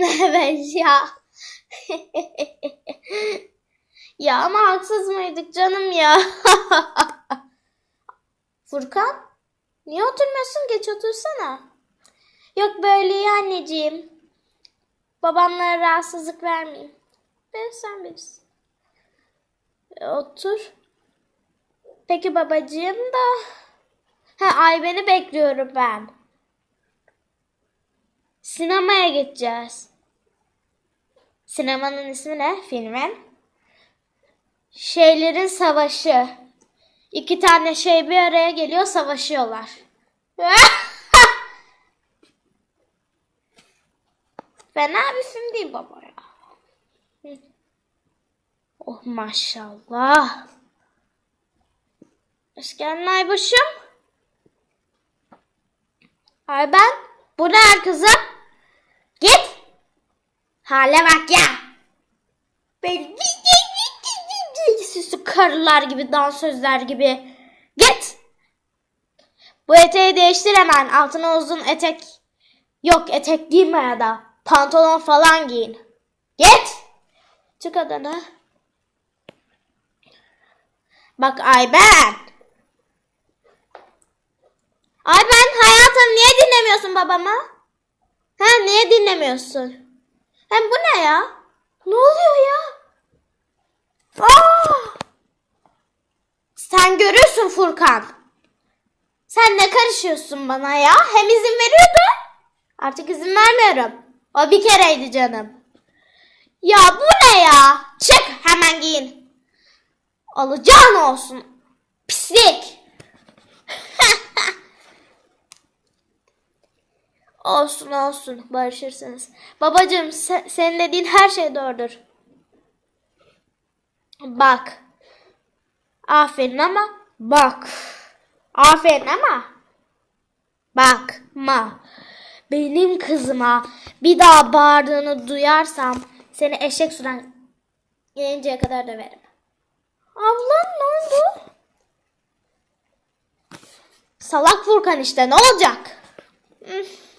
Evet ya. ya ama haksız mıydık canım ya? Furkan, niye oturmuyorsun? Geç otursana. Yok böyle iyi anneciğim. Babamlara rahatsızlık vermeyeyim. Ben sen bilirsin. E, otur. Peki babacığım da. Ha, Ayben'i bekliyorum ben. Sinemaya gideceğiz. Sinemanın ismi ne? Filmin? Şeylerin Savaşı. İki tane şey bir araya geliyor savaşıyorlar. Fena bir film değil baba ya. Oh maşallah. Hoş geldin Aybaşım. Ay ben. Bu ne kızım? Hale bak ya. Ben süslü karılar gibi, dansözler gibi. Git. Bu eteği değiştir hemen. Altına uzun etek. Yok etek giyme ya da. Pantolon falan giyin. Git. Çık odana. Bak Ayben. Ayben hayatım niye dinlemiyorsun babama? Ha niye dinlemiyorsun? Hem bu ne ya? Ne oluyor ya? Aa! Sen görürsün Furkan. Sen ne karışıyorsun bana ya? Hem izin veriyordun. Artık izin vermiyorum. O bir kereydi canım. Ya bu ne ya? Çık hemen giyin. Alacağın olsun. Pislik. Olsun olsun barışırsınız. Babacığım se- senin dediğin her şey doğrudur. Bak. Aferin ama bak. Aferin ama bakma. Benim kızıma bir daha bağırdığını duyarsam seni eşek sudan gelinceye kadar döverim. Ablam ne oldu? Salak Furkan işte ne olacak? Üf.